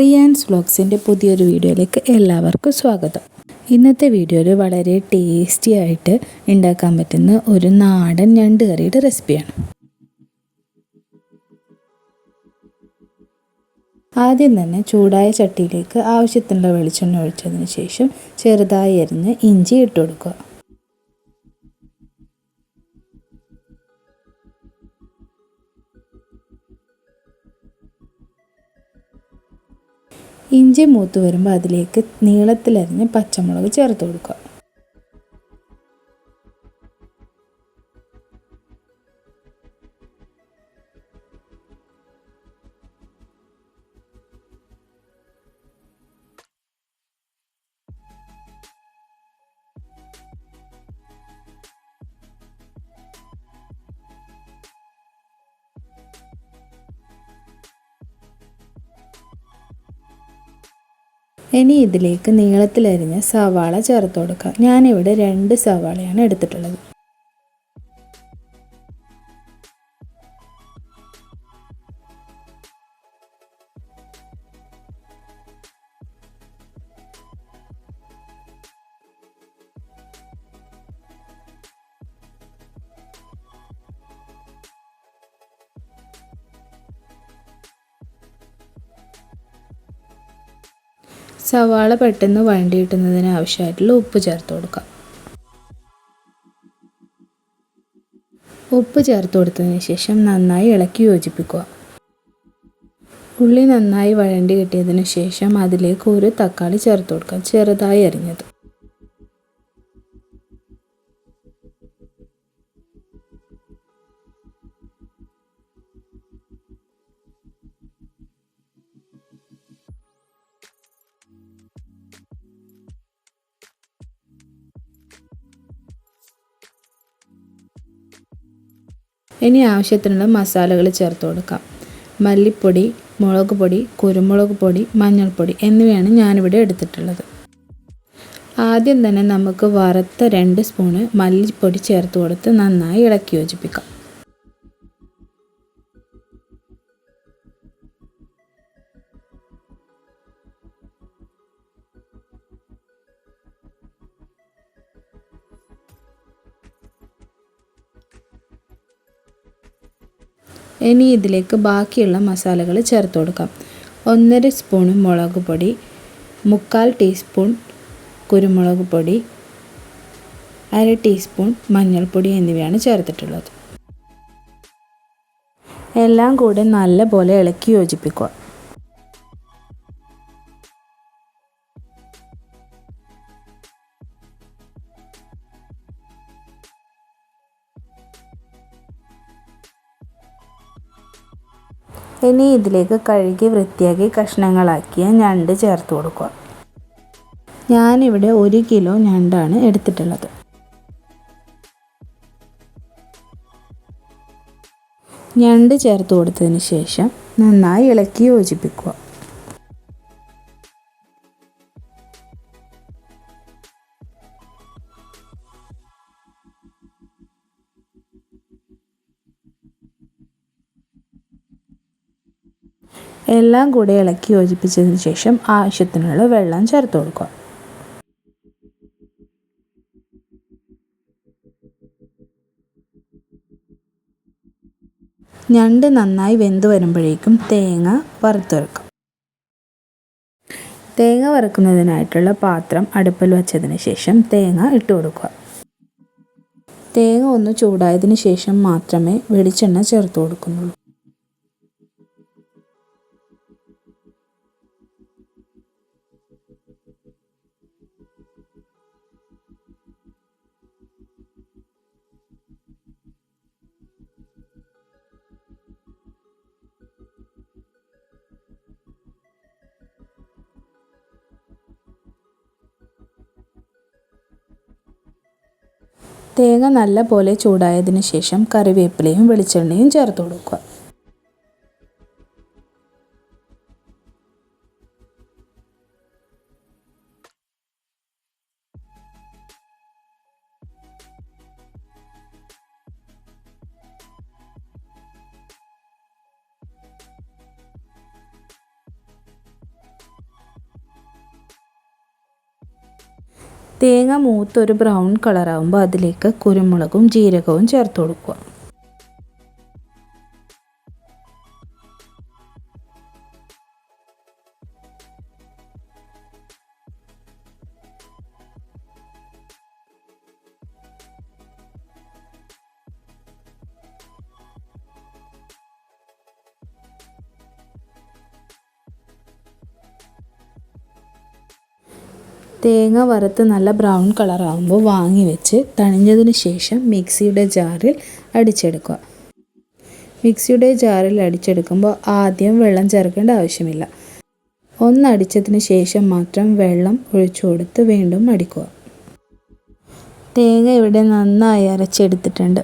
റിയാൻസ് വ്ളോഗ്സിന്റെ പുതിയൊരു വീഡിയോയിലേക്ക് എല്ലാവർക്കും സ്വാഗതം. ഇന്നത്തെ വീഡിയോയിൽ വളരെ ടേസ്റ്റി ആയിട്ട് ഉണ്ടാക്കാൻ പറ്റുന്ന ഒരു നാടൻ ഞണ്ട് കറിയുടെ റെസിപ്പിയാണ്. ആദ്യം തന്നെ ചൂടായ ചട്ടിയിലേക്ക് ആവശ്യത്തിനുള്ള വെളിച്ചെണ്ണ ഒഴിച്ചതിന് ശേഷം ചെറുതായി അരിഞ്ഞ് ഇഞ്ചി ഇട്ട് കൊടുക്കുക. ഇഞ്ചി മൂത്ത് വരുമ്പോൾ അതിലേക്ക് നീളത്തിലരിഞ്ഞ് പച്ചമുളക് ചേർത്ത് കൊടുക്കുക. ഇനി ഇതിലേക്ക് നീളത്തിലരിഞ്ഞ സവാള ചേർത്ത് കൊടുക്കുക ഞാനിവിടെ രണ്ട് സവാളയാണ് എടുത്തിട്ടുള്ളത്. സവാള പെട്ടെന്ന് വഴണ്ടി കിട്ടുന്നതിന് ആവശ്യമായിട്ടുള്ള ഉപ്പ് ചേർത്ത് കൊടുക്കാം. ഉപ്പ് ചേർത്ത് കൊടുത്തതിന് ശേഷം നന്നായി ഇളക്കി യോജിപ്പിക്കുക. ഉള്ളി നന്നായി വഴണ്ടി കിട്ടിയതിന് ശേഷം അതിലേക്ക് ഒരു തക്കാളി ചേർത്ത് കൊടുക്കാം ചെറുതായി അരിഞ്ഞത്. ഇനി ആവശ്യത്തിനുള്ള മസാലകൾ ചേർത്ത് കൊടുക്കാം. മല്ലിപ്പൊടി മുളക് പൊടി കുരുമുളക് പൊടി മഞ്ഞൾപ്പൊടി എന്നിവയാണ് ഞാനിവിടെ എടുത്തിട്ടുള്ളത്. ആദ്യം തന്നെ നമുക്ക് വറുത്ത രണ്ട് സ്പൂണ് മല്ലിപ്പൊടി ചേർത്ത് കൊടുത്ത് നന്നായി ഇളക്കി യോജിപ്പിക്കാം. ഇനി ഇതിലേക്ക് ബാക്കിയുള്ള മസാലകൾ ചേർത്ത് കൊടുക്കാം. ഒന്നര സ്പൂൺ മുളക് പൊടി മുക്കാൽ ടീസ്പൂൺ കുരുമുളക് പൊടി അര ടീസ്പൂൺ മഞ്ഞൾപ്പൊടി എന്നിവയാണ് ചേർത്തിട്ടുള്ളത്. എല്ലാം കൂടെ നല്ലപോലെ ഇളക്കി യോജിപ്പിക്കുക. ഇനി ഇതിലേക്ക് കഴുകി വൃത്തിയാക്കി കഷ്ണങ്ങളാക്കിയ ഞണ്ട് ചേർത്ത് കൊടുക്കുക. ഞാനിവിടെ ഒരു കിലോ ഞണ്ടാണ് എടുത്തിട്ടുള്ളത്. ഞണ്ട് ചേർത്ത് കൊടുത്തതിന് ശേഷം നന്നായി ഇളക്കി യോജിപ്പിക്കുക. എല്ലാം കൂടി ഇളക്കി യോജിപ്പിച്ചതിന് ശേഷം ആവശ്യത്തിനുള്ള വെള്ളം ചേർത്ത് കൊടുക്കുക. ഞണ്ട് നന്നായി വെന്ത് വരുമ്പോഴേക്കും തേങ്ങ വറുത്തെടുക്കാം. തേങ്ങ വറുക്കുന്നതിനായിട്ടുള്ള പാത്രം അടുപ്പിൽ വച്ചതിന് ശേഷം തേങ്ങ ഇട്ട് കൊടുക്കുക. തേങ്ങ ഒന്ന് ചൂടായതിന് ശേഷം മാത്രമേ വെളിച്ചെണ്ണ ചേർത്ത് കൊടുക്കുന്നുള്ളൂ. തേങ്ങ നല്ല പോലെ ചൂടായതിന് ശേഷം കറിവേപ്പിലയും വെളിച്ചെണ്ണയും ചേർത്ത് കൊടുക്കുക. തേങ്ങ മൂത്തൊരു ബ്രൗൺ കളറാകുമ്പോൾ അതിലേക്ക് കുരുമുളകും ജീരകവും ചേർത്ത് കൊടുക്കുക. തേങ്ങ വറുത്ത് നല്ല ബ്രൗൺ കളറാകുമ്പോൾ വാങ്ങി വെച്ച് തണിഞ്ഞതിന് ശേഷം മിക്സിയുടെ ജാറിൽ അടിച്ചെടുക്കുക. മിക്സിയുടെ ജാറിൽ അടിച്ചെടുക്കുമ്പോൾ ആദ്യം വെള്ളം ചേർക്കേണ്ട ആവശ്യമില്ല. ഒന്നടിച്ചതിന് ശേഷം മാത്രം വെള്ളം ഒഴിച്ചു കൊടുത്ത് വീണ്ടും അടിക്കുക. തേങ്ങ ഇവിടെ നന്നായി അരച്ചെടുത്തിട്ടുണ്ട്.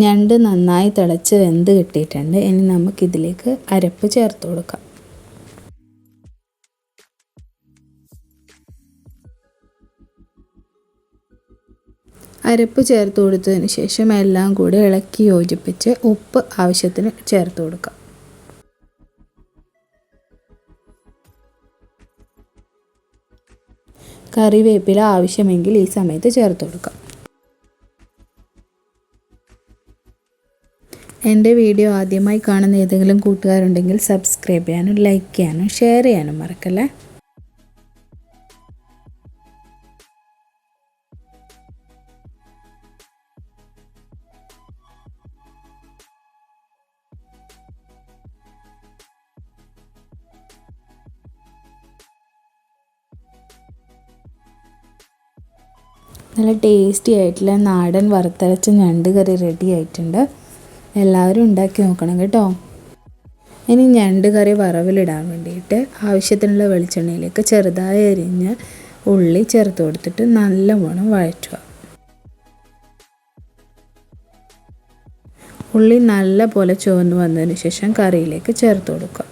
ഞണ്ട് നന്നായി തിളച്ച് വെന്ത് കിട്ടിയിട്ടുണ്ട്. ഇനി നമുക്കിതിലേക്ക് അരപ്പ് ചേർത്ത് കൊടുക്കാം. അരപ്പ് ചേർത്ത് കൊടുത്തതിന് ശേഷം എല്ലാം കൂടി ഇളക്കി യോജിപ്പിച്ച് ഉപ്പ് ആവശ്യത്തിന് ചേർത്ത് കൊടുക്കാം. കറിവേപ്പില ആവശ്യമെങ്കിൽ ഈ സമയത്ത് ചേർത്ത് കൊടുക്കാം. എന്റെ വീഡിയോ ആദ്യമായി കാണുന്ന ഏതെങ്കിലും കൂട്ടുകാരുണ്ടെങ്കിൽ സബ്സ്ക്രൈബ് ചെയ്യാനും ലൈക്ക് ചെയ്യാനും ഷെയർ ചെയ്യാനും മറക്കല്ലേ? നല്ല ടേസ്റ്റി ആയിട്ടുള്ള നാടൻ വറുത്തരച്ച ഞണ്ട് കറി റെഡി ആയിട്ടുണ്ട്. എല്ലാവരും ഉണ്ടാക്കി നോക്കണം കേട്ടോ. ഇനി ഞണ്ട് കറി വറവിലിടാൻ വേണ്ടിയിട്ട് ആവശ്യത്തിനുള്ള വെളിച്ചെണ്ണയിലേക്ക് ചെറുതായി അരിഞ്ഞ് ഉള്ളി ചേർത്ത് കൊടുത്തിട്ട് നല്ലവണ്ണം വഴറ്റുക. ഉള്ളി നല്ല പോലെ ചുവന്ന് വന്നതിന് ശേഷം കറിയിലേക്ക് ചേർത്ത് കൊടുക്കുക.